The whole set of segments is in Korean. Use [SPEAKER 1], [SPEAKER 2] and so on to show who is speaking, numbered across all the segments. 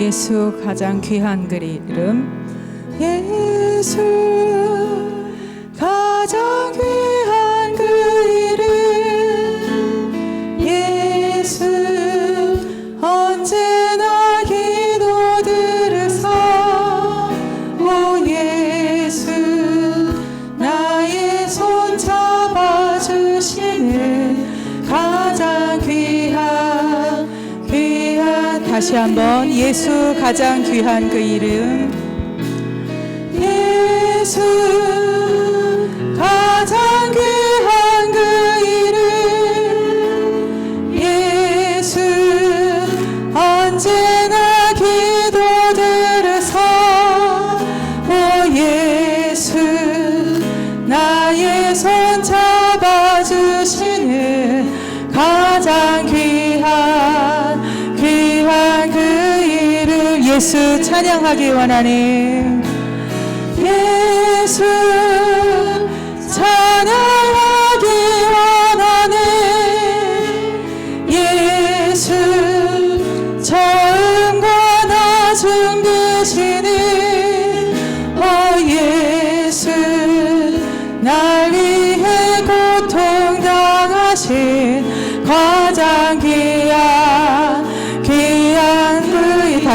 [SPEAKER 1] 예수 가장 귀한 그림 이름. 예수 가장 귀한 한번 예수 가장 귀한 그 이름. 예수 예수 찬양하기 원하네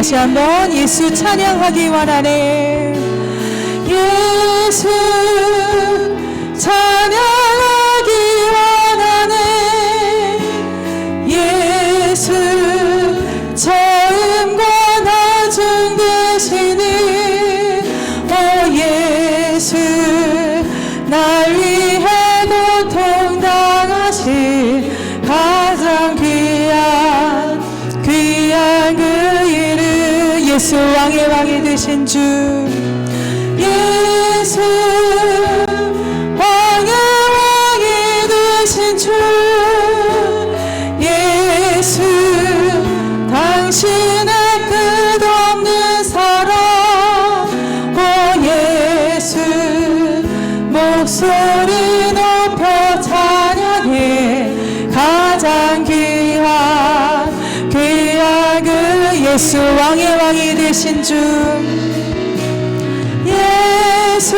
[SPEAKER 1] 다시 한번 예수 찬양하기 원하네. 예수 왕의 왕이 되신 주 예수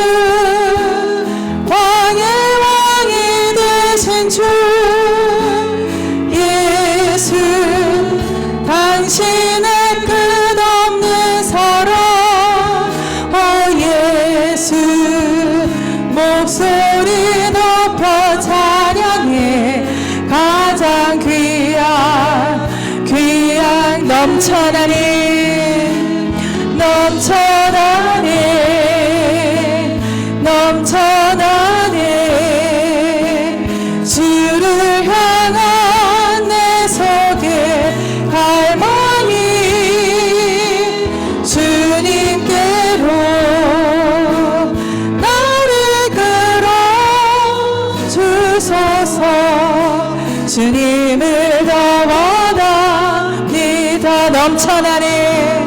[SPEAKER 1] 넘쳐나네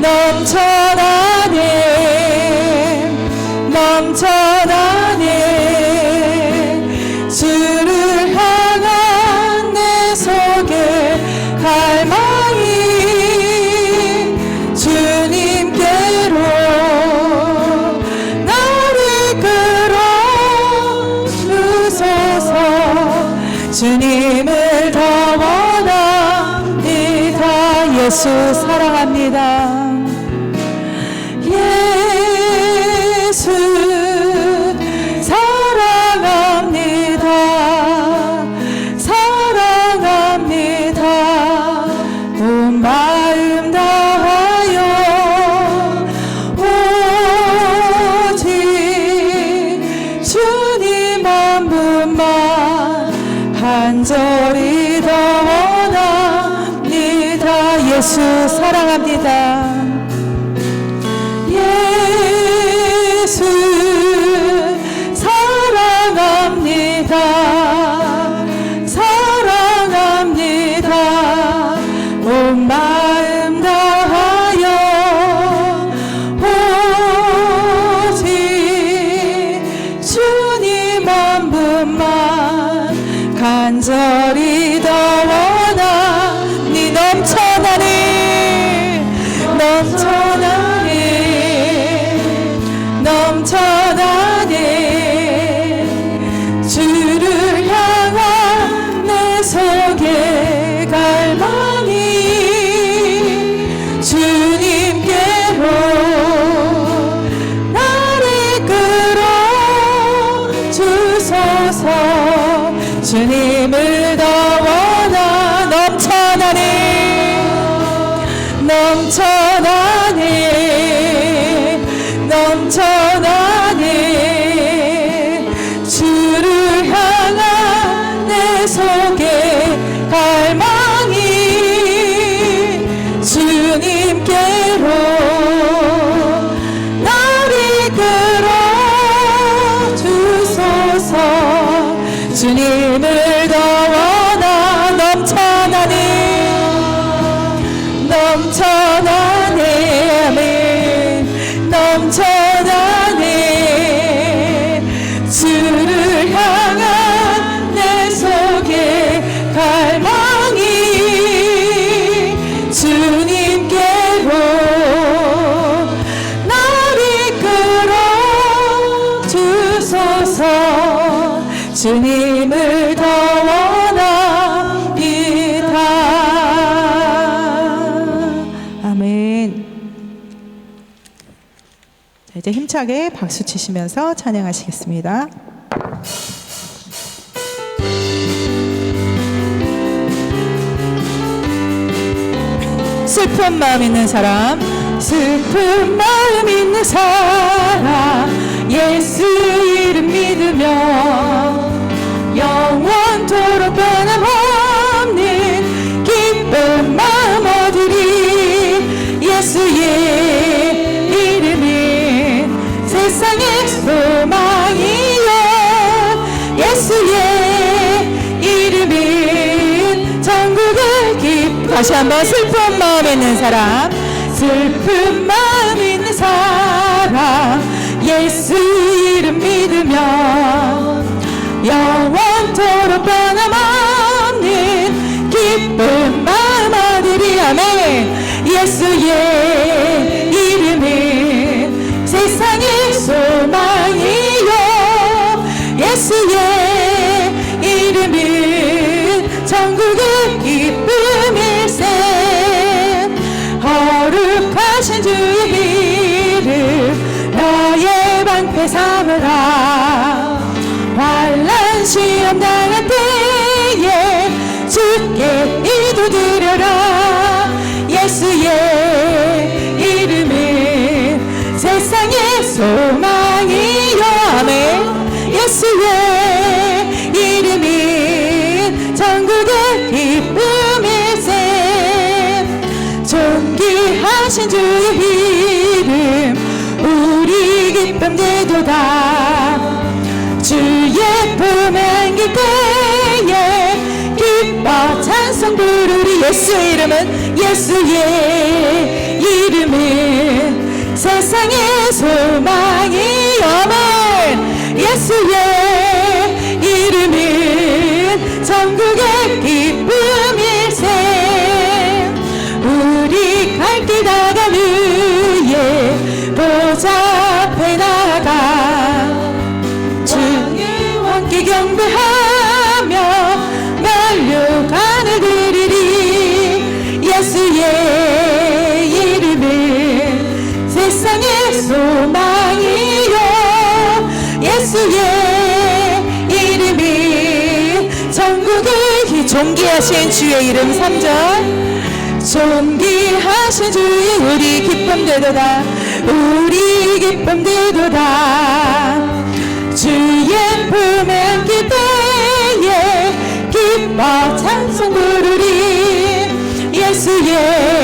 [SPEAKER 1] 넘쳐나. Jesus. hands. 아멘 자, 이제 힘차게 박수 치시면서 찬양하시겠습니다. 슬픈 마음 있는 사람, 슬픈 마음 있는 사람, 예수 이름 믿으며 예수의 이름은 세상의 소망이요. 예수의 이름은 전국을 기쁘 다시 한번 슬픈 마음 있는 사람 슬픈 마음 있는 사람. 예수 하신 주의 이름 우리 기쁨 되도다. 주의 품에 때에 기뻐 찬송 부르리 예수 이름은 예수의 이름은 세상의 소망이 아멘 예수의 이름은 전국의 기쁨 존귀하신 주의 이름 3절. 존귀하신 주의 우리 기쁨 되도다. 우리 기쁨 되도다. 주의 품에 안길 때에 기뻐 찬송 부르리. 예수의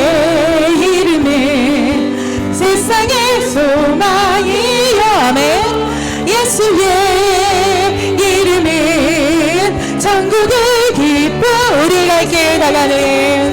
[SPEAKER 1] 길 나가는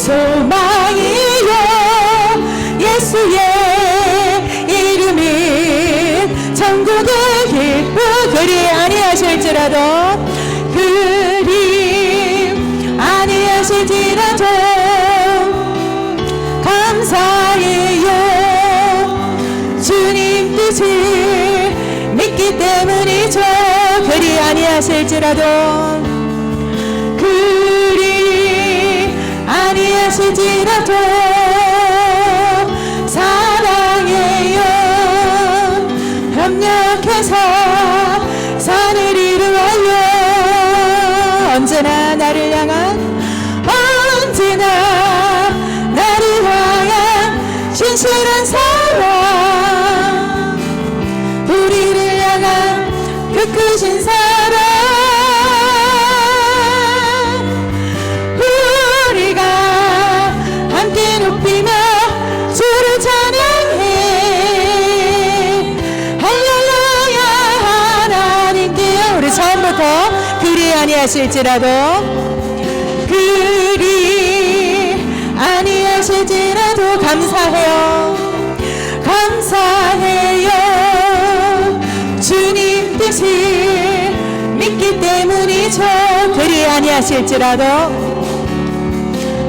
[SPEAKER 1] 소망이여 예수의 이름이 천국을 기쁘 그리 아니하실지라도 그리 아니하실지라도 감사해요. 주님 뜻이 믿기 때문이죠. 그리 아니하실지라도 그 아니하실지라도 사랑해요. 협력해서 산을 이루어요. 언제나 나를 향한 언제나 나를 향한 진실한 사랑 처음부터 그리 아니하실지라도 그리 아니하실지라도 감사해요. 감사해요. 주님 뜻을 믿기 때문이죠 그리 아니하실지라도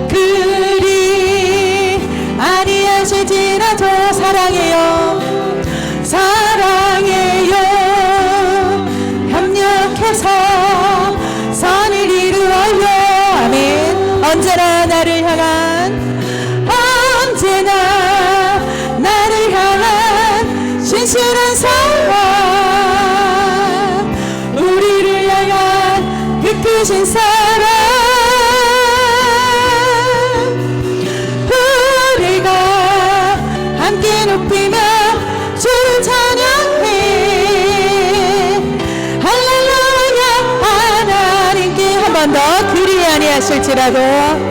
[SPEAKER 1] 그리 아니하실지라도 사랑해요. 사랑해요 나 나를 향한 언제나 나를 향한 신실한 사랑. 우리를 향한 그 크신 사랑. 우리가 함께 높이며 주를 찬양해. 할렐루야. 하나님께 한 번 더 그리 아니하실지라도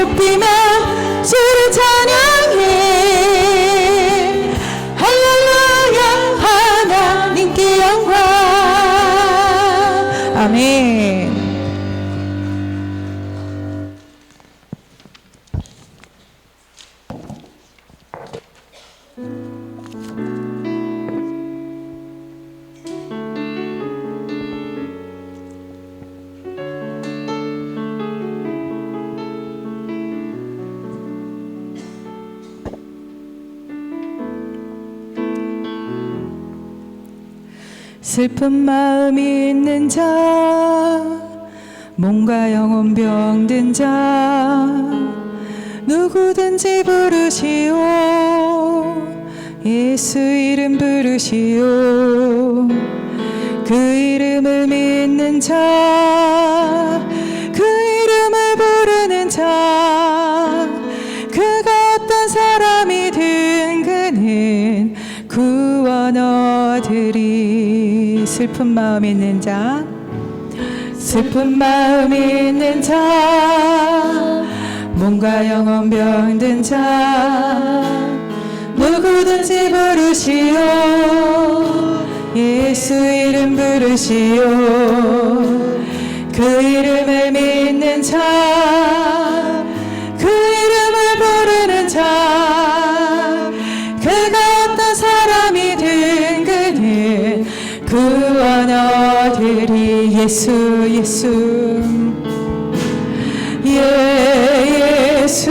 [SPEAKER 1] 높이며 주를 찬양해. 할렐루야 하나님께 영광. 아멘 슬픈 마음이 있는 자 몸과 영혼 병든 자 누구든지 부르시오. 예수 이름 부르시오. 그 이름을 믿는 자 슬픈 마음 있는 자. 슬픈 마음 있는 자. 몸과 영혼 병든 자. 누구든지 부르시오. 예수 이름 부르시오. 그 이름을 믿는 자 얻으리 예수 예수. 예, 예수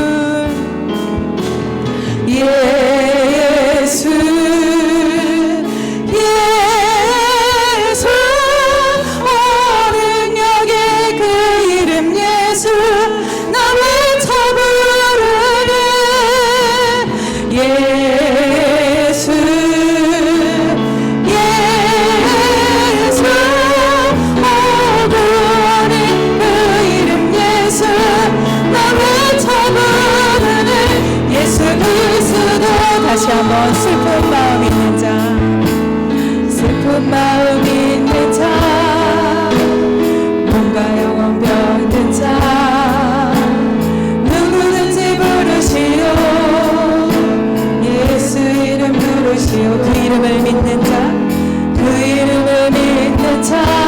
[SPEAKER 1] 다시 한번 슬픈 마음 있는 자. 슬픈 마음 있는 자. 뭔가 영원 변는 자. 누구든지 부르시오. 예수 이름 부르시오. 그 이름을 믿는 자그 이름을 믿는 자.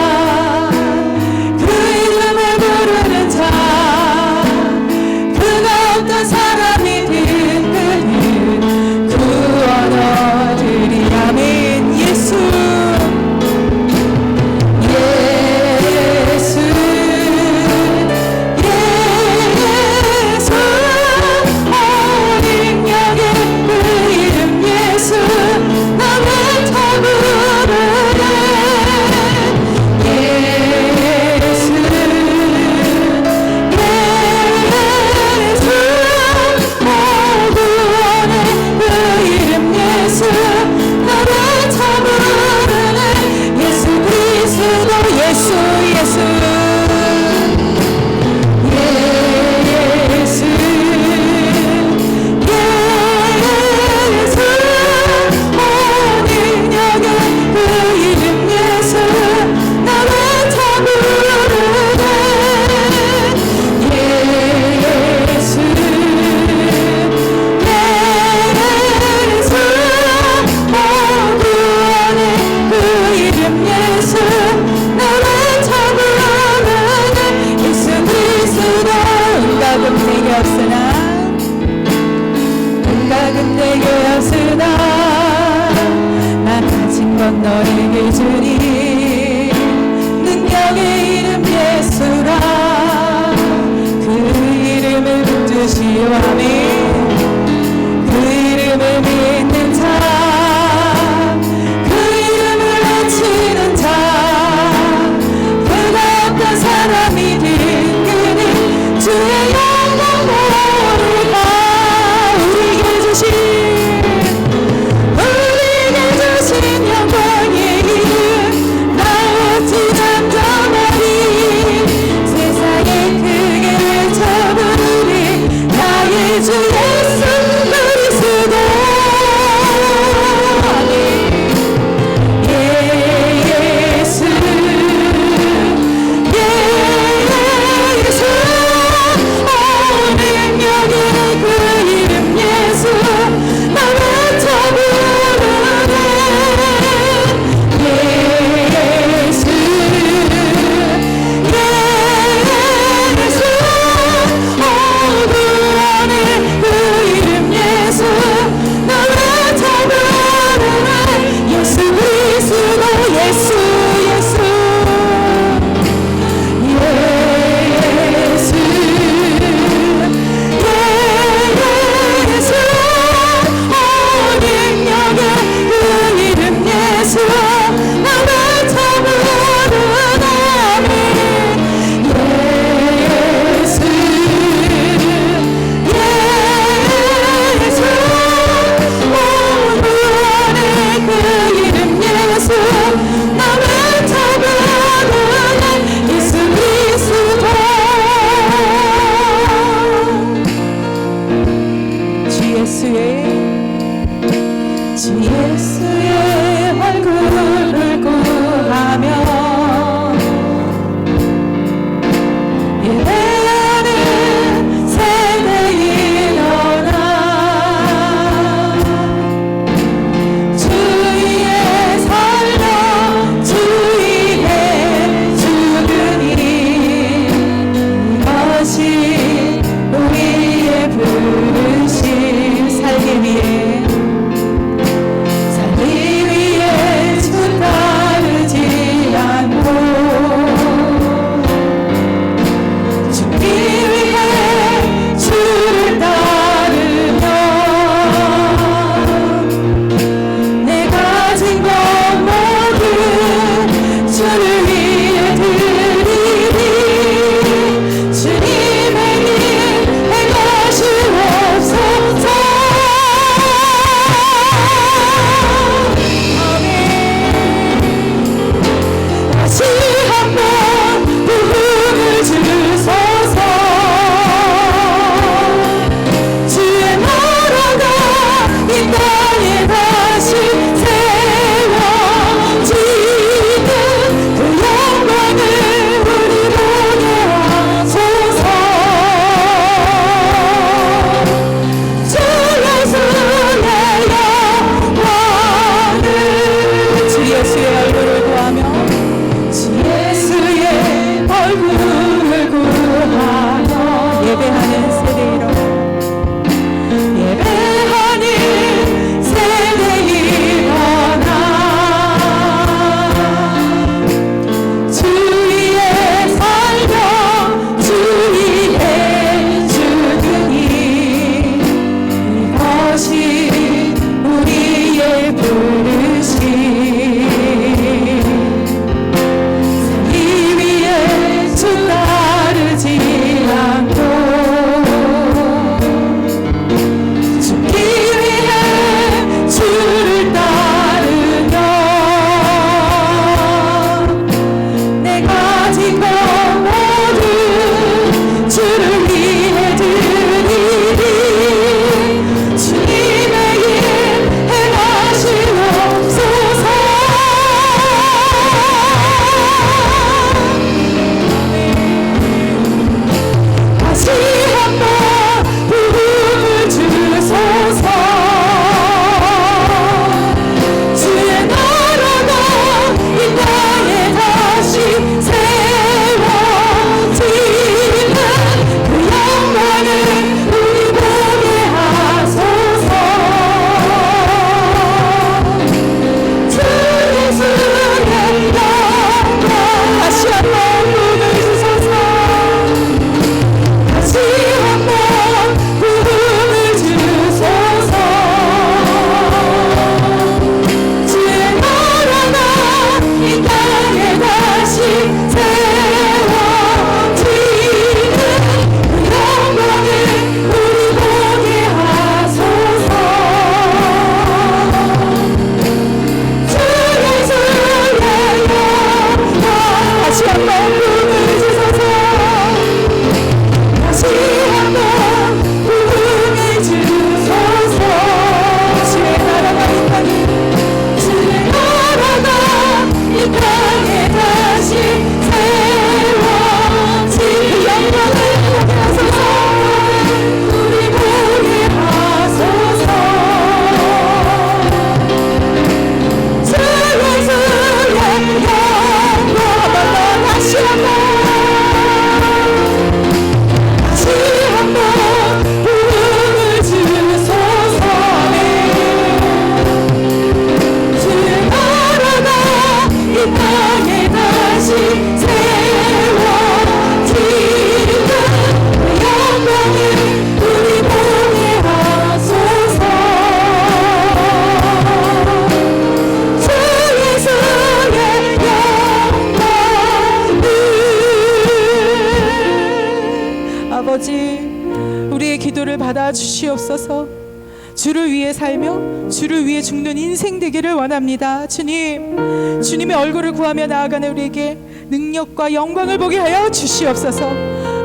[SPEAKER 1] 주를 위해 죽는 인생 되기를 원합니다. 주님, 주님의 얼굴을 구하며 나아가는 우리에게 능력과 영광을 보게 하여 주시옵소서.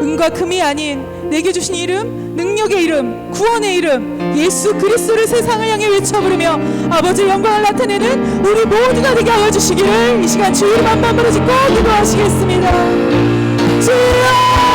[SPEAKER 1] 은과 금이 아닌 내게 주신 이름, 능력의 이름, 구원의 이름, 예수 그리스도를 세상을 향해 외쳐 부르며 아버지 영광을 나타내는 우리 모두가 되게 하여 주시기를 이 시간 주의 만반으로 짓고 기도하시겠습니다. 주여!